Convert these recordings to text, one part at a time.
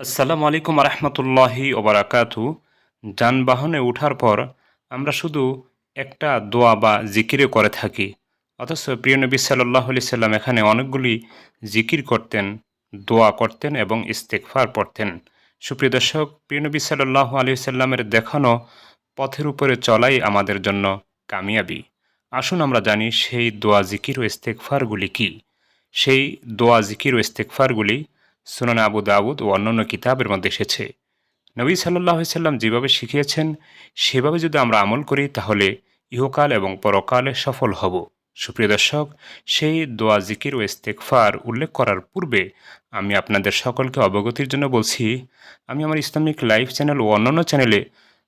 আসসালামু আলাইকুম রহমতুল্লাহি ওবরাকাতু যানবাহনে ওঠার পর আমরা শুধু একটা দোয়া বা জিকিরে করে থাকি। অথচ প্রিয় নবী সাল্লাহ আলি সাল্লাম এখানে অনেকগুলি জিকির করতেন, দোয়া করতেন এবং ইস্তেকফার পড়তেন। সুপ্রিয় দর্শক, প্রিয় নবী সাল্লাহ আলি সাল্লামের দেখানো পথের উপরে চলাই আমাদের জন্য কামিয়াবি। আসুন আমরা জানি সেই দোয়া জিকির ও ইস্তেকফারগুলি কি। সেই দোয়া জিকির ও ইস্তেকফারগুলি সুনান আবু দাউদ ও অন্যান্য কিতাবের মধ্যে এসেছে। নবী সাল্লাহ সাল্লাম যেভাবে শিখিয়েছেন, সেভাবে যদি আমরা আমল করি, তাহলে ইহকাল এবং পরকালে সফল হব। সুপ্রিয় দর্শক, সেই দোয়া, জিকির ও ইস্তেকফার উল্লেখ করার পূর্বে আমি আপনাদের সকলকে অবগতির জন্য বলছি, আমি আমার ইসলামিক লাইভ চ্যানেল ও অন্যান্য চ্যানেলে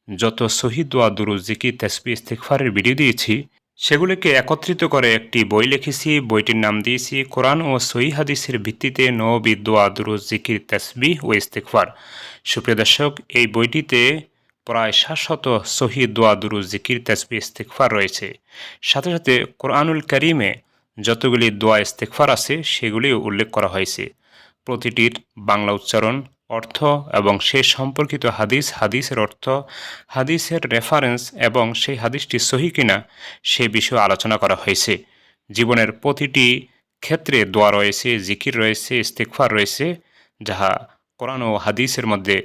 যত শহীদ দোয়া দুরু জিকির তেসপি ইস্তেকফারের ভিডিও দিয়েছি সেগুলিকে একত্রিত করে একটি বই লিখেছি, বইটির নাম দিয়েছি, কোরআন ও সহি হাদিসের ভিত্তিতে নবী দোয়া দুরুজ জিকির তসবি ও ইস্তেকফার সুপ্রিয় দর্শক, এই বইটিতে প্রায় সাতশত সহি দোয়া দুরুজ জিকির তসবি ইস্তেকফার রয়েছে। সাথে সাথে কোরআনুল করিমে যতগুলি দোয়া ইস্তেকফার আছে, সেগুলিও উল্লেখ করা হয়েছে। প্রতিটির বাংলা উচ্চারণ অর্থ এবং সে সম্পর্কিত হাদিস হাদিসের অর্থ, হাদিসের রেফারেন্স এবং সেই হাদিসটি সহি কিনা সে বিষয়ে আলোচনা করা হয়েছে। জীবনের প্রতিটি ক্ষেত্রে দোয়া রয়েছে, জিকির রয়েছে ইস্তেকফার রয়েছে, যাহা কোরআন ও হাদিসের মধ্যে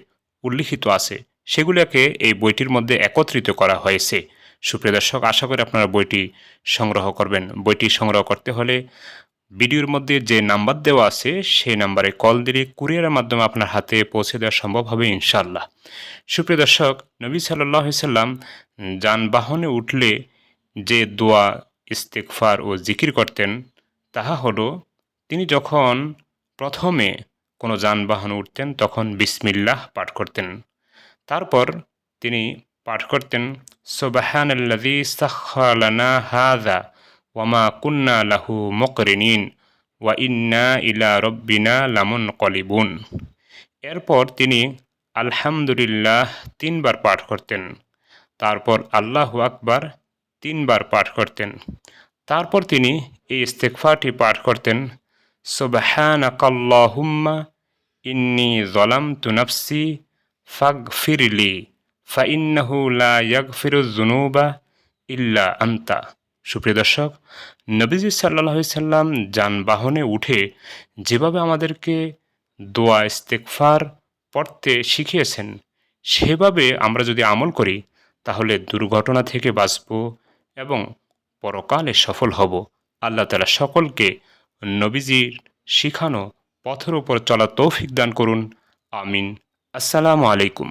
উল্লিখিত আছে। সেগুলোকে এই বইটির মধ্যে একত্রিত করা হয়েছে। সুপ্রিয় দর্শক, আশা করি আপনারা বইটি সংগ্রহ করবেন। বইটি সংগ্রহ করতে হলে ভিডিওর মধ্যে যে নাম্বার দেওয়া আছে, সেই নাম্বারে কল দিলে কুরিয়ারের মাধ্যমে আপনার হাতে পৌঁছে দেওয়া সম্ভব হবে ইনশাল্লাহ সুপ্রিয় দর্শক, নবী সাল্লাহ সাল্লাম যানবাহনে উঠলে যে দোয়া ইস্তেকফার ও জিকির করতেন, তাহা হলো তিনি যখন প্রথমে কোনো যানবাহন উঠতেন, তখন বিসমিল্লাহ পাঠ করতেন। তারপর তিনি পাঠ করতেন সোবাহানাল্লাদি সাখালানা হাদা ওয়ামা কুন্না লাহু মকরিনিন, ওয়া ইন্না ইলা রব্বিনা লামুন কলিবুন এরপর তিনি আলহামদুলিল্লাহ তিনবার পাঠ করতেন। তারপর আল্লাহ আকবার তিনবার পাঠ করতেন। তারপর তিনি এই ইস্তেকফারটি পাঠ করতেন, সুবহানাকাল্লাহুম্মা ইন্নি জলাম তুনফসি ফাগ ফিরলি ফাইন্নাহু লা ইয়াগফিরুজ জুনুবা ইল্লা আন্তা। সুপ্রিয় দর্শক, নবীজি সাল্লাহ সাল্লাম যানবাহনে উঠে যেভাবে আমাদেরকে দোয়া ইস্তেকফার পড়তে শিখিয়েছেন, সেভাবে আমরা যদি আমল করি, তাহলে দুর্ঘটনা থেকে বাঁচব এবং পরকালে সফল হব। আল্লাহ তালা সকলকে নবীজির শিখানো পথের উপর চলা তৌফিক দান করুন। আমিন। আসসালামু আলাইকুম।